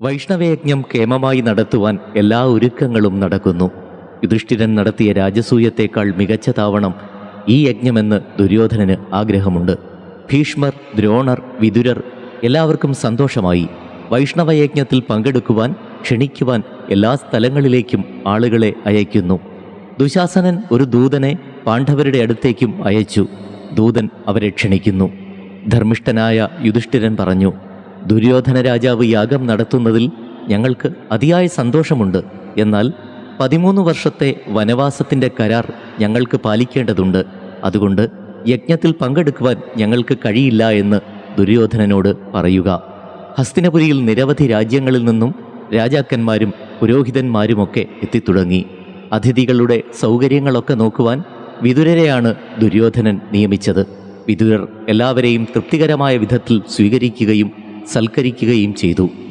വൈഷ്ണവയജ്ഞം കേമമായി നടത്തുവാൻ എല്ലാ ഒരുക്കങ്ങളും നടക്കുന്നു. യുധിഷ്ഠിരൻ നടത്തിയ രാജസൂയത്തേക്കാൾ മികച്ചതാവണം ഈ യജ്ഞമെന്ന് ദുര്യോധനന് ആഗ്രഹമുണ്ട്. ഭീഷ്മർ ദ്രോണർ വിതുരർ എല്ലാവർക്കും സന്തോഷമായി. വൈഷ്ണവയജ്ഞത്തിൽ പങ്കെടുക്കുവാൻ ക്ഷണിക്കുവാൻ എല്ലാ സ്ഥലങ്ങളിലേക്കും ആളുകളെ അയയ്ക്കുന്നു. ദുശാസനൻ ഒരു ദൂതനെ പാണ്ഡവരുടെ അടുത്തേക്കും അയച്ചു. ദൂതൻ അവരെ ക്ഷണിക്കുന്നു. ധർമ്മിഷ്ഠനായ യുധിഷ്ഠിരൻ പറഞ്ഞു ദുര്യോധന രാജാവ് യാഗം നടത്തുന്നതിൽ ഞങ്ങൾക്ക് അതിയായ സന്തോഷമുണ്ട്. എന്നാൽ പതിമൂന്ന് വർഷത്തെ വനവാസത്തിന്റെ കരാർ ഞങ്ങൾക്ക് പാലിക്കേണ്ടതുണ്ട്. അതുകൊണ്ട് യജ്ഞത്തിൽ പങ്കെടുക്കുവാൻ ഞങ്ങൾക്ക് കഴിയില്ല എന്ന് ദുര്യോധനനോട് പറയുക. ഹസ്തിനപുരിയിൽ നിരവധി രാജ്യങ്ങളിൽ നിന്നും രാജാക്കന്മാരും പുരോഹിതന്മാരുമൊക്കെ എത്തിത്തുടങ്ങി. അതിഥികളുടെ സൗകര്യങ്ങളൊക്കെ നോക്കുവാൻ വിതുരരെയാണ് ദുര്യോധനൻ നിയമിച്ചത്. വിതുരർ എല്ലാവരെയും തൃപ്തികരമായ വിധത്തിൽ സ്വീകരിക്കുകയും സൽക്കരിക്കുകയും ചെയ്തു.